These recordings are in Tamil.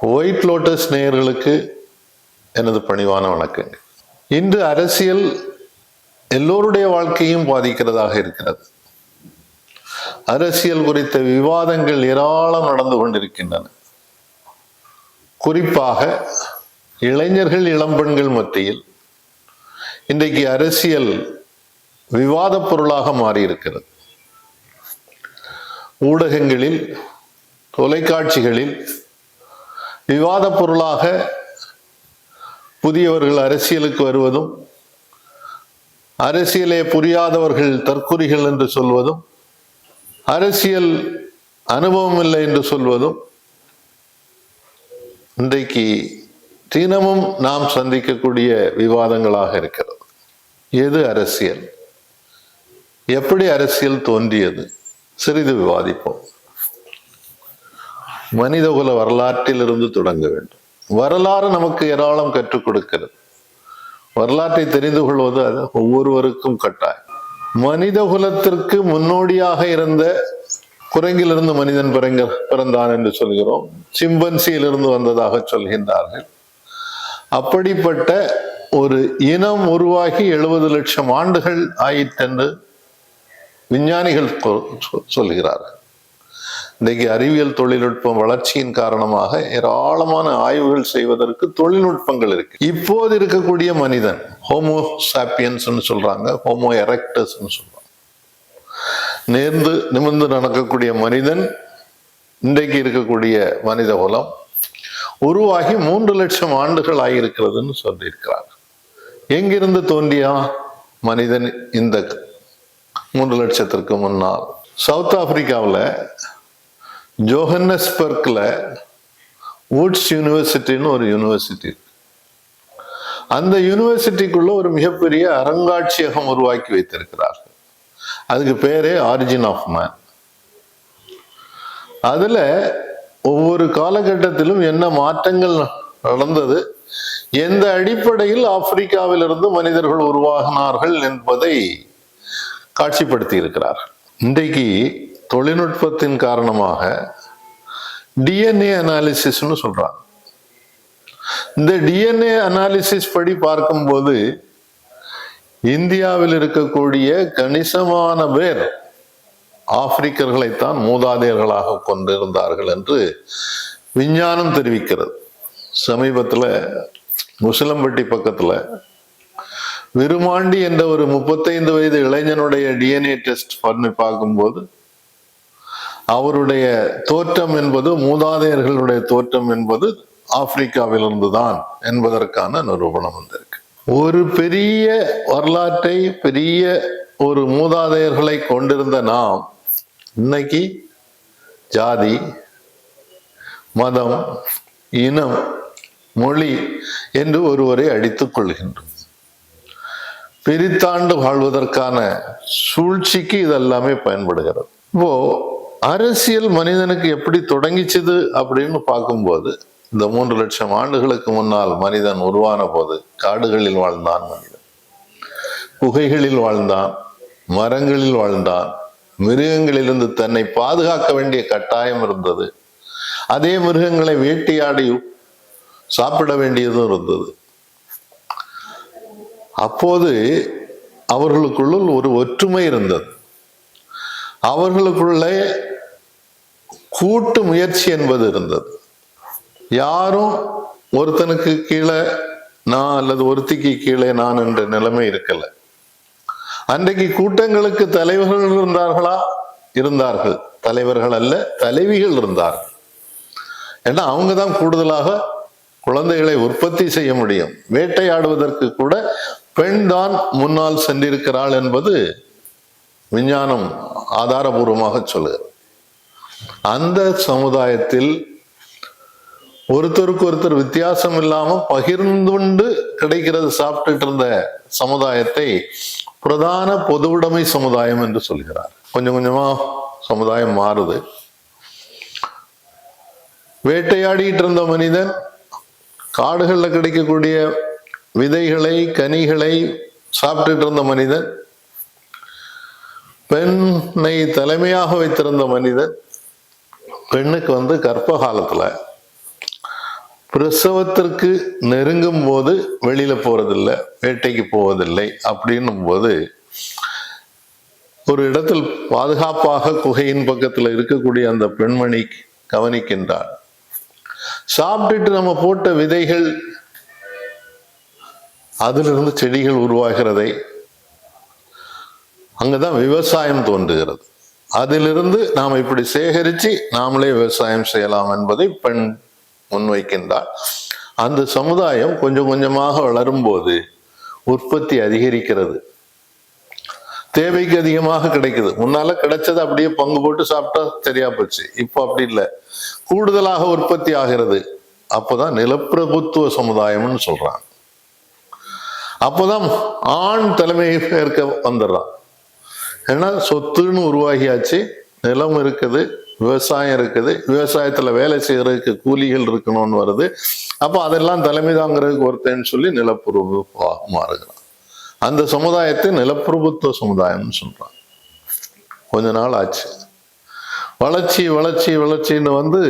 ஒயிட் லோட்டஸ் நேயர்களுக்கு எனது பணிவான வணக்கங்க இன்று அரசியல் எல்லோருடைய வாழ்க்கையும் பாதிக்கிறதாக இருக்கிறது. அரசியல் குறித்த விவாதங்கள் ஏராளம் நடந்து கொண்டிருக்கின்றன. குறிப்பாக இளைஞர்கள் இளம்பெண்கள் மத்தியில் இன்றைக்கு அரசியல் விவாதப் பொருளாக மாறியிருக்கிறது. ஊடகங்களில் தொலைக்காட்சிகளில் விவாதப் பொருளாக புதியவர்கள் அரசியலுக்கு வருவதும் அரசியலே புரியாதவர்கள் தற்குறிகள் என்று சொல்வதும் அரசியல் அனுபவம் இல்லை என்று சொல்வதும் இன்றைக்கு தினமும் நாம் சந்திக்கக்கூடிய விவாதங்களாக இருக்கிறது. எது அரசியல்? எப்படி அரசியல் தோன்றியது? சிறிது விவாதிப்போம். மனிதகுல வரலாற்றிலிருந்து தொடங்க வேண்டும். வரலாறு நமக்கு ஏராளம் கற்றுக் கொடுக்கிறது. வரலாற்றை தெரிந்து கொள்வது அது ஒவ்வொருவருக்கும் கட்டாயம். மனித குலத்திற்கு முன்னோடியாக இருந்த குரங்கிலிருந்து மனிதன் பிறங்க பிறந்தான் என்று சொல்கிறோம். சிம்பன்சியிலிருந்து வந்ததாக சொல்கின்றார்கள். அப்படிப்பட்ட ஒரு இனம் உருவாகி எழுபது லட்சம் ஆண்டுகள் ஆயிற்றென்று விஞ்ஞானிகள் சொ- சொல்கிறார்கள். இன்றைக்கு அறிவியல் தொழில்நுட்பம் வளர்ச்சியின் காரணமாக ஏராளமான ஆய்வுகள் செய்வதற்கு தொழில்நுட்பங்கள் இருக்கு. இப்போது இருக்கக்கூடிய மனிதன் ஹோமோ சாப்பியன்ஸ் சொல்றாங்க ஹோமோ எரக்டஸ் சொல்றாங்க. நேர்ந்து நிமிர்ந்து நடக்கக்கூடிய மனிதன் இன்றைக்கு இருக்கக்கூடிய மனித குலம் உருவாகி மூன்று லட்சம் ஆண்டுகள் ஆகியிருக்கிறதுன்னு சொல்லியிருக்கிறார் எங்கிருந்து தோன்றியா மனிதன் இந்த மூன்று லட்சத்திற்கு முன்னால்? சவுத் ஆப்பிரிக்காவில் ஜோஹன்னஸ்பர்க்ல வூட்ஸ் யூனிவர்சிட்டின்னு ஒரு யூனிவர்சிட்டி அந்த யூனிவர்சிட்டிக்குள்ள ஒரு மிகப்பெரிய அருங்காட்சியகம் உருவாக்கி வைத்திருக்கிறார்கள். அதுக்கு பேரே ஆரிஜின் ஆஃப் மேன் அதில் ஒவ்வொரு காலகட்டத்திலும் என்ன மாற்றங்கள் நடந்தது எந்த அடிப்படையில் ஆப்பிரிக்காவிலிருந்து மனிதர்கள் உருவாகினார்கள் என்பதை காட்சிப்படுத்தி இருக்கிறார்கள் இன்றைக்கு தொழில்நுட்பத்தின் காரணமாக டிஎன்ஏ அனாலிசிஸ்னு சொல்றாங்க. இந்த டிஎன்ஏ அனாலிசிஸ் படி பார்க்கும்போது இந்தியாவில் இருக்கக்கூடிய கணிசமான பேர் ஆப்பிரிக்கர்களைத்தான் மூதாதையர்களாக கொண்டிருந்தார்கள் என்று விஞ்ஞானம் தெரிவிக்கிறது. சமீபத்தில் முசிலம்பட்டி பக்கத்தில் விருமாண்டி என்ற ஒரு முப்பத்தைந்து வயது இளைஞனுடைய டிஎன்ஏ டெஸ்ட் பண்ணி பார்க்கும்போது அவருடைய தோற்றம் என்பது மூதாதையர்களுடைய தோற்றம் என்பது ஆப்பிரிக்காவிலிருந்து தான் என்பதற்கான நிரூபணம் வந்திருக்கு. ஒரு பெரிய வரலாற்றை பெரிய ஒரு மூதாதையர்களை கொண்டிருந்த நாம் இன்னைக்கு ஜாதி மதம் இனம் மொழி என்று ஒருவரை அடித்துக் கொள்கின்றோம். பிரித்தாண்டு வாழ்வதற்கான சூழ்ச்சிக்கு இதெல்லாமே பயன்படுகிறது. இப்போ அரசியல் மனிதனுக்கு எப்படி தொடங்கிச்சது அப்படின்னு பார்க்கும்போது இந்த மூன்று லட்சம் ஆண்டுகளுக்கு முன்னால் மனிதன் உருவான போது காடுகளில் வாழ்ந்தான் மனிதன். குகைகளில் வாழ்ந்தான் மரங்களில் வாழ்ந்தான் மிருகங்களிலிருந்து தன்னை பாதுகாக்க வேண்டிய கட்டாயம் இருந்தது. அதே மிருகங்களை வேட்டையாடியும் சாப்பிட வேண்டியதும் இருந்தது. அப்போது அவர்களுக்குள்ளுள் ஒரு ஒற்றுமை இருந்தது. அவர்களுக்குள்ளே கூட்டு முயற்சி என்பது இருந்தது. யாரும் ஒருத்தனுக்கு கீழே நான் அல்லது ஒருத்திக்கு கீழே நான் என்ற நிலைமை இருக்கல. அன்றைக்கு கூட்டங்களுக்கு தலைவர்கள் இருந்தார்களா? இருந்தார்கள். தலைவர்கள் அல்ல தலைவிகள் இருந்தார்கள். ஏன்னா அவங்க தான் கூடுதலாக குழந்தைகளை உற்பத்தி செய்ய முடியும். வேட்டையாடுவதற்கு கூட பெண் தான் முன்னால் சென்றிருக்கிறாள் என்பது விஞ்ஞானம் ஆதாரபூர்வமாக சொல்லுகிறது அந்த சமுதாயத்தில் ஒருத்தருக்கு ஒருத்தர் வித்தியாசம் இல்லாம பகிர்ந்துண்டு கிடைக்கிறது சாப்பிட்டுட்டு இருந்த சமுதாயத்தை பிரதான பொதுவுடைமை சமுதாயம் என்று சொல்கிறார். கொஞ்சம் கொஞ்சமா சமுதாயம் மாறுது. வேட்டையாடிட்டு இருந்த மனிதன் காடுகளில் கிடைக்கக்கூடிய விதைகளை கனிகளை சாப்பிட்டுட்டு இருந்த மனிதன் பெண்ணை தலைமையாக வைத்திருந்த மனிதன் பெண்ணுக்கு வந்து கர்ப்ப காலத்துல பிரசவத்திற்கு நெருங்கும் போது வெளியில போறதில்லை வேட்டைக்கு போவதில்லை அப்படின்னும் போது ஒரு இடத்தில் பாதுகாப்பாக குகையின் பக்கத்தில் இருக்கக்கூடிய அந்த பெண்மணி கவனிக்கின்றாள் சாப்பிட்டுட்டு நம்ம போட்ட விதைகள் அதிலிருந்து செடிகள் உருவாகிறதை அங்கே தான் விவசாயம் தோன்றுகிறது. அதிலிருந்து நாம் இப்படி சேகரித்து நாமளே விவசாயம் செய்யலாம் என்பதை பெண் முன்வைக்கின்றார் அந்த சமுதாயம் கொஞ்சம் கொஞ்சமாக வளரும்போது உற்பத்தி அதிகரிக்கிறது. தேவைக்கு அதிகமாக கிடைக்குது. முன்னால கிடைச்சது அப்படியே பங்கு போட்டு சாப்பிட்டா சரியா போச்சு. இப்போ அப்படி இல்லை. கூடுதலாக உற்பத்தி ஆகிறது. அப்போதான் நிலப்பிரபுத்துவ சமுதாயம்னு சொல்றான் அப்போதான் ஆண் தலைமையை ஏற்க வந்துடுறான். ஏன்னா சொத்துன்னு உருவாகியாச்சு நிலம் இருக்குது விவசாயம் இருக்குது விவசாயத்துல வேலை செய்யறதுக்கு கூலிகள் இருக்கணும்னு வருது. அப்போ அதெல்லாம் தலைமை தாங்கிறதுக்கு ஒருத்தன்னு சொல்லி நிலப்பிரபு மாறுகிறான். அந்த சமுதாயத்தை நிலப்பிரபுத்துவ சமுதாயம்னு சொல்றான். கொஞ்ச நாள் ஆச்சு. வளர்ச்சி வளர்ச்சி வளர்ச்சின்னு வந்து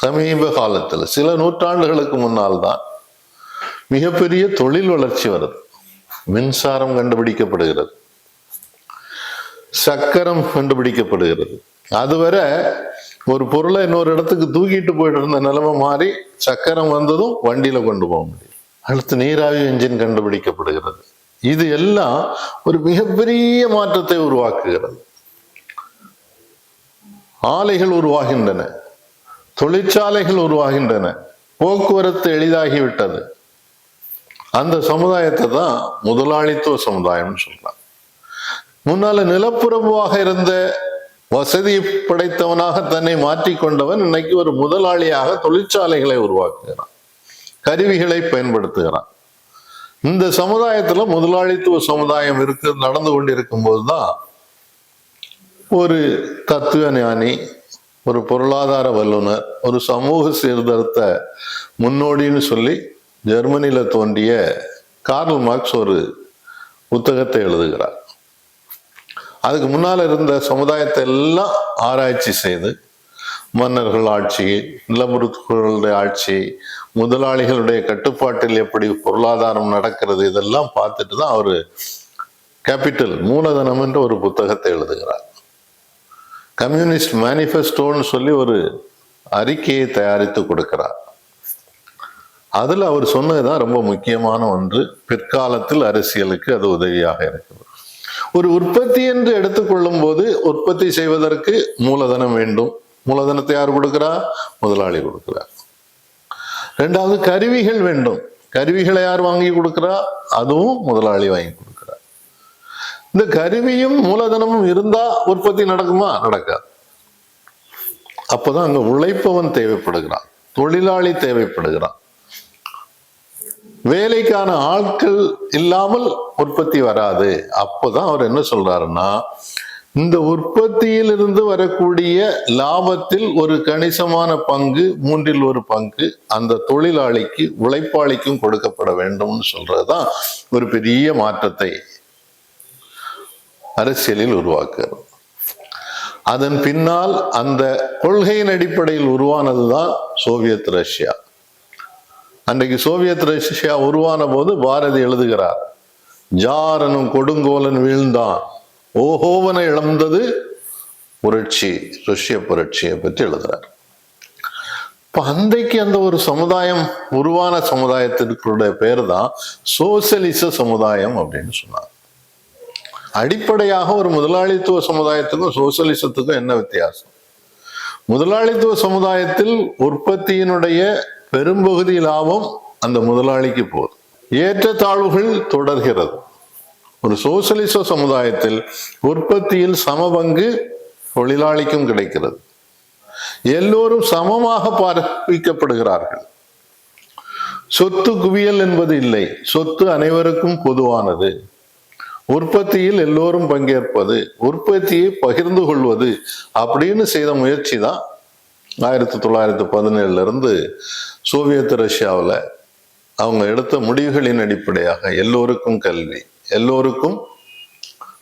சமீப காலத்தில் சில நூற்றாண்டுகளுக்கு முன்னால் தான் மிகப்பெரிய தொழில் வளர்ச்சி வருது. மின்சாரம் கண்டுபிடிக்கப்படுகிறது. சக்கரம் கண்டுபிடிக்கப்படுகிறது. அதுவரை ஒரு பொருளை இன்னொரு இடத்துக்கு தூக்கிட்டு போயிட்டு இருந்த நிலைமை மாறி சக்கரம் வந்ததும் வண்டியில கொண்டு போக முடியும். அடுத்து நீராவி என்ஜின் கண்டுபிடிக்கப்படுகிறது. இது எல்லாம் ஒரு மிகப்பெரிய மாற்றத்தை உருவாக்குகிறது. ஆலைகள் உருவாகின்றன. தொழிற்சாலைகள் உருவாகின்றன. போக்குவரத்து எளிதாகிவிட்டது. அந்த சமுதாயத்தை தான் முதலாளித்துவ சமுதாயம்னு சொல்றாங்க. முன்னால நிலப்புறவாக இருந்த வசதி படைத்தவனாக தன்னை மாற்றிக்கொண்டவன் இன்னைக்கு ஒரு முதலாளியாக தொழிற்சாலைகளை உருவாக்குகிறான். கருவிகளை பயன்படுத்துகிறான். இந்த சமுதாயத்துல முதலாளித்துவ சமுதாயம் இருக்கு நடந்து கொண்டிருக்கும் போதுதான் ஒரு தத்துவ ஞானி ஒரு பொருளாதார வல்லுனர் ஒரு சமூக சீர்திருத்த முன்னோடின்னு சொல்லி ஜெர்மனியில தோன்றிய கார்ல் மார்க்ஸ் ஒரு புத்தகத்தை எழுதுகிறார். அதுக்கு முன்னால் இருந்த சமுதாயத்தை எல்லாம் ஆராய்ச்சி செய்து மன்னர்கள் ஆட்சி நிலமுறுத்துகளுடைய ஆட்சி முதலாளிகளுடைய கட்டுப்பாட்டில் எப்படி பொருளாதாரம் நடக்கிறது இதெல்லாம் பார்த்துட்டு தான் அவர் கேபிட்டல் மூலதனம் என்ற ஒரு புத்தகத்தை எழுதுகிறார். கம்யூனிஸ்ட் மேனிஃபெஸ்டோன்னு சொல்லி ஒரு அறிக்கையை தயாரித்து கொடுக்கிறார். அதில் அவர் சொன்னதுதான் ரொம்ப முக்கியமான ஒன்று பிற்காலத்தில் அரசியலுக்கு அது உதவியாக இருக்குது ஒரு உற்பத்தி என்று எடுத்துக்கொள்ளும் போது உற்பத்தி செய்வதற்கு மூலதனம் வேண்டும். மூலதனத்தை யார் கொடுக்கிறா? முதலாளி கொடுக்கிறார். ரெண்டாவது கருவிகள் வேண்டும். கருவிகளை யார் வாங்கி கொடுக்கிறா? அதுவும் முதலாளி வாங்கி கொடுக்கிறார். இந்த கருவியும் மூலதனமும் இருந்தா உற்பத்தி நடக்குமா? நடக்காது. அப்போதான் அங்க உழைப்பவன் தேவைப்படுகிறான். தொழிலாளி தேவைப்படுகிறான். வேலைக்கான ஆட்கள் இல்லாமல் உற்பத்தி வராது. அப்போதான் அவர் என்ன சொல்றாருன்னா இந்த உற்பத்தியிலிருந்து வரக்கூடிய லாபத்தில் ஒரு கணிசமான பங்கு மூன்றில் ஒரு பங்கு அந்த தொழிலாளிக்கு உழைப்பாளிக்கும் கொடுக்கப்பட வேண்டும்னு சொல்றதுதான் ஒரு பெரிய மாற்றத்தை அரசியலில் உருவாக்குறது. அதன் பின்னால் அந்த கொள்கையின் அடிப்படையில் உருவானதுதான் சோவியத் ரஷ்யா. அன்றைக்கு சோவியத் ரஷ்யா உருவான போது பாரதி எழுதுகிறார் ஜாரனும் கொடுங்கோலன் வீழ்ந்தான். ஓஹோவனை இழந்தது புரட்சி ரஷ்ய புரட்சியை பற்றி எழுதுறார் இப்போ அன்றைக்கு அந்த ஒரு சமுதாயம் உருவான சமுதாயத்திற்குடைய பேர் தான் சோசியலிச சமுதாயம் அப்படின்னு சொன்னார் அடிப்படையாக ஒரு முதலாளித்துவ சமுதாயத்துக்கும் சோசியலிசத்துக்கும் என்ன வித்தியாசம்? முதலாளித்துவ சமுதாயத்தில் உற்பத்தியினுடைய பெரும்பகுதி லாபம் அந்த முதலாளிக்கு போகுது ஏற்றத்தாழ்வுகள் தொடர்கிறது. ஒரு சோசியலிச சமுதாயத்தில் உற்பத்தியில் சமபங்கு தொழிலாளிக்கும் கிடைக்கிறது. எல்லோரும் சமமாக பார்ப்பிக்கப்படுகிறார்கள் சொத்து குவியல் என்பது இல்லை. சொத்து அனைவருக்கும் பொதுவானது. உற்பத்தியில் எல்லோரும் பங்கேற்பது உற்பத்தியை பகிர்ந்து கொள்வது அப்படின்னு செய்த முயற்சி தான் ஆயிரத்தி தொள்ளாயிரத்தி பதினேழுல இருந்து சோவியத் ரஷ்யாவில் அவங்க எடுத்த முடிவுகளின் அடிப்படையாக எல்லோருக்கும் கல்வி எல்லோருக்கும்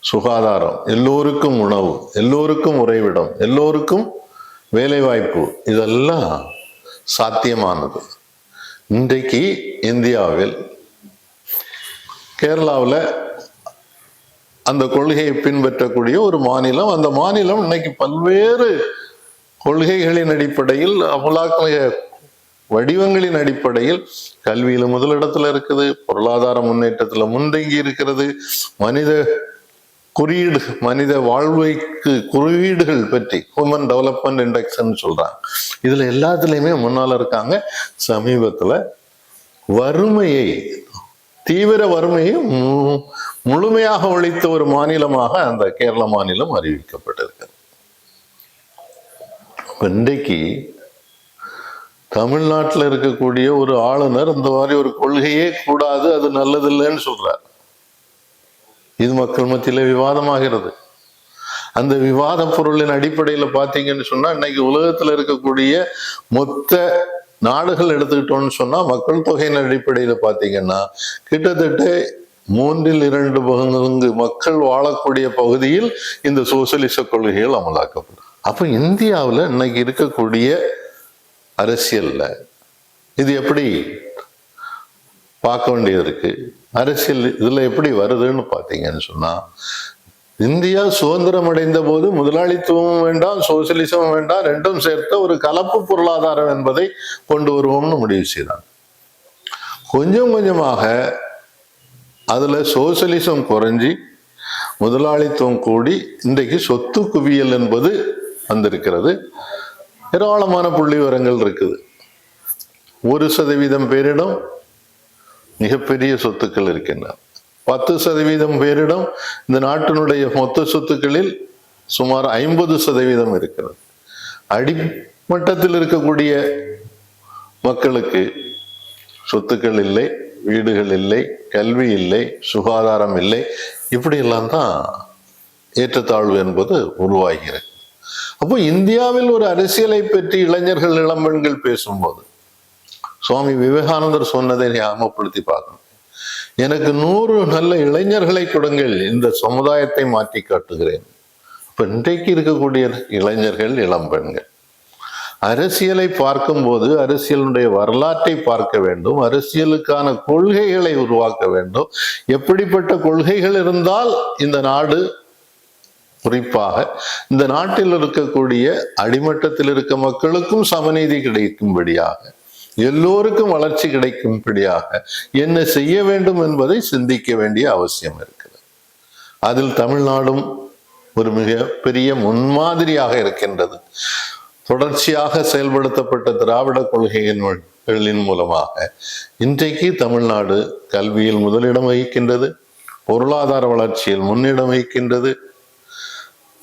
சுகாதாரம் எல்லோருக்கும் உணவு எல்லோருக்கும் உறைவிடம் எல்லோருக்கும் வேலைவாய்ப்பு இதெல்லாம் சாத்தியமானது. இன்றைக்கு இந்தியாவில் கேரளாவில் அந்த கொள்கையை பின்பற்றக்கூடிய ஒரு மாநிலம் அந்த மாநிலம் இன்னைக்கு பல்வேறு கொள்கைகளின் அடிப்படையில் அமலாக்க வடிவங்களின் அடிப்படையில் கல்வியில முதலிடத்துல இருக்குது பொருளாதார முன்னேற்றத்துல முன்தங்கி இருக்கிறது. மனித குறியீடு மனித வாழ்வைக்கு குறியீடுகள் பற்றி ஹூமன் டெவலப்மெண்ட் இண்டெக்ஸ்ன்னு சொல்றாங்க. இதுல எல்லாத்துலேயுமே முன்னால் இருக்காங்க. சமீபத்தில் வறுமையை தீவிர வறுமையை மு- முழுமையாக ஒழித்த ஒரு மாநிலமாக அந்த கேரள மாநிலம் அறிவிக்கப்பட்டிருக்கிறது இன்றைக்கு தமிழ்நாட்டில் இருக்கக்கூடிய ஒரு ஆளுநர் இந்த மாதிரி ஒரு கொள்கையே கூடாது அது நல்லதில்லைன்னு சொல்றார். இது மக்கள் மத்தியில விவாதமாகிறது. அந்த விவாத பொருளின் அடிப்படையில் பார்த்தீங்கன்னு சொன்னா இன்னைக்கு உலகத்துல இருக்கக்கூடிய மொத்த நாடுகள் எடுத்துக்கிட்டோம்னு சொன்னா மக்கள் தொகையின் அடிப்படையில் பார்த்தீங்கன்னா கிட்டத்தட்ட மூன்றில் இரண்டு பங்கு மக்கள் வாழக்கூடிய பகுதியில் இந்த சோசியலிச கொள்கைகள் அமலாக்கப்படும். அப்போ இந்தியாவில் இன்னைக்கு இருக்கக்கூடிய அரசியலில் இது எப்படி பார்க்க வேண்டியது இருக்கு? அரசியல் இதில் எப்படி வருதுன்னு பார்த்தீங்கன்னு சொன்னால் இந்தியா சுதந்திரம் அடைந்த போது முதலாளித்துவமும் வேண்டாம் சோசியலிசமும் வேண்டாம் ரெண்டும் சேர்த்த ஒரு கலப்பு பொருளாதாரம் என்பதை கொண்டு வருவோம்னு முடிவு செய்தாங்க. கொஞ்சம் கொஞ்சமாக அதில் சோசியலிசம் குறைஞ்சி முதலாளித்துவம் கூடி இன்றைக்கு சொத்து குவியல் என்பது வந்திருக்கிறது. ஏராளமான புள்ளி விவரங்கள் இருக்குது. ஒரு சதவீதம் பேரிடம் மிகப்பெரிய சொத்துக்கள் இருக்கின்றன. பத்து சதவீதம் பேரிடம் இந்த நாட்டினுடைய மொத்த சொத்துக்களில் சுமார் ஐம்பது சதவீதம் இருக்கிறது. அடிமட்டத்தில் இருக்கக்கூடிய மக்களுக்கு சொத்துக்கள் இல்லை வீடுகள் இல்லை கல்வி இல்லை சுகாதாரம் இல்லை. இப்படியெல்லாம் தான் ஏற்றத்தாழ்வு என்பது உருவாகிறது. அப்போ இந்தியாவில் ஒரு அரசியலை பற்றி இளைஞர்கள் இளம்பெண்கள் பேசும்போது சுவாமி விவேகானந்தர் சொன்னதை ஞாபகப்படுத்தி பார்க்கணும். எனக்கு நூறு நல்ல இளைஞர்களை கொடுங்கள் இந்த சமுதாயத்தை மாற்றி காட்டுகிறேன். இப்ப இன்றைக்கு இருக்கக்கூடிய இளைஞர்கள் இளம்பெண்கள் அரசியலை பார்க்கும்போது அரசியலுடைய வரலாற்றை பார்க்க வேண்டும் அரசியலுக்கான கொள்கைகளை உருவாக்க வேண்டும். எப்படிப்பட்ட கொள்கைகள் இருந்தால் இந்த நாடு குறிப்பாக இந்த நாட்டில் இருக்கக்கூடிய அடிமட்டத்தில் இருக்க மக்களுக்கும் சமநீதி கிடைக்கும்படியாக எல்லோருக்கும் வளர்ச்சி கிடைக்கும்படியாக என்ன செய்ய வேண்டும் என்பதை சிந்திக்க வேண்டிய அவசியம் இருக்கிறது. அதில் தமிழ்நாடும் ஒரு மிக பெரிய முன்மாதிரியாக இருக்கின்றது. தொடர்ச்சியாக செயல்படுத்தப்பட்ட திராவிட கொள்கைகளின் மூலமாக இன்றைக்கு தமிழ்நாடு கல்வியில் முதலிடம் வகிக்கின்றது பொருளாதார வளர்ச்சியில் முன்னிடம் வகிக்கின்றது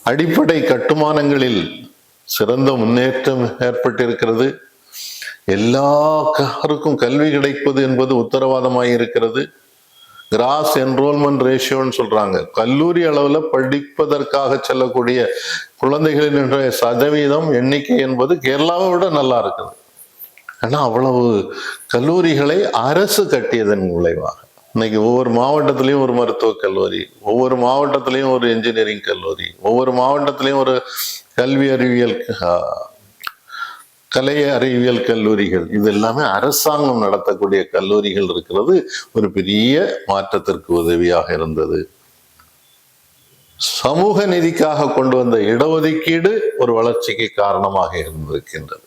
அடிப்படை கட்டுமானங்களில் சிறந்த முன்னேற்றம் ஏற்பட்டிருக்கிறது. எல்லாருக்கும் கல்வி கிடைப்பது என்பது உத்தரவாதமாக இருக்கிறது கிராஸ் என்ரோல்மெண்ட் ரேஷியோன்னு சொல்றாங்க. கல்லூரி அளவில் படிப்பதற்காக செல்லக்கூடிய குழந்தைகளின் சதவீதம் எண்ணிக்கை என்பது கேரளாவை விட நல்லா இருக்குது. ஆனால் அவ்வளவு கல்லூரிகளை அரசு கட்டியதன் விளைவாக இன்னைக்கு ஒவ்வொரு மாவட்டத்திலையும் ஒரு மருத்துவக் கல்லூரி ஒவ்வொரு மாவட்டத்திலையும் ஒரு இன்ஜினியரிங் கல்லூரி ஒவ்வொரு மாவட்டத்திலையும் ஒரு கல்வி அறிவியல் கலை அறிவியல் கல்லூரிகள். இது எல்லாமே அரசாங்கம் நடத்தக்கூடிய கல்லூரிகள் இருக்கிறது. ஒரு பெரிய மாற்றத்திற்கு உதவியாக இருந்தது. சமூக நிதிக்காக கொண்டு வந்த இடஒதுக்கீடு ஒரு வளர்ச்சிக்கு காரணமாக இருந்திருக்கின்றது.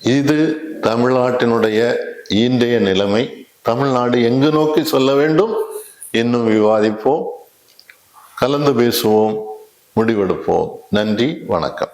இது தமிழ்நாட்டினுடைய இன்றைய நிலைமை தமிழ்நாடு எங்கு நோக்கி சொல்ல வேண்டும் இன்னும் விவாதிப்போம். கலந்து பேசுவோம் முடிவெடுப்போம். நன்றி வணக்கம்.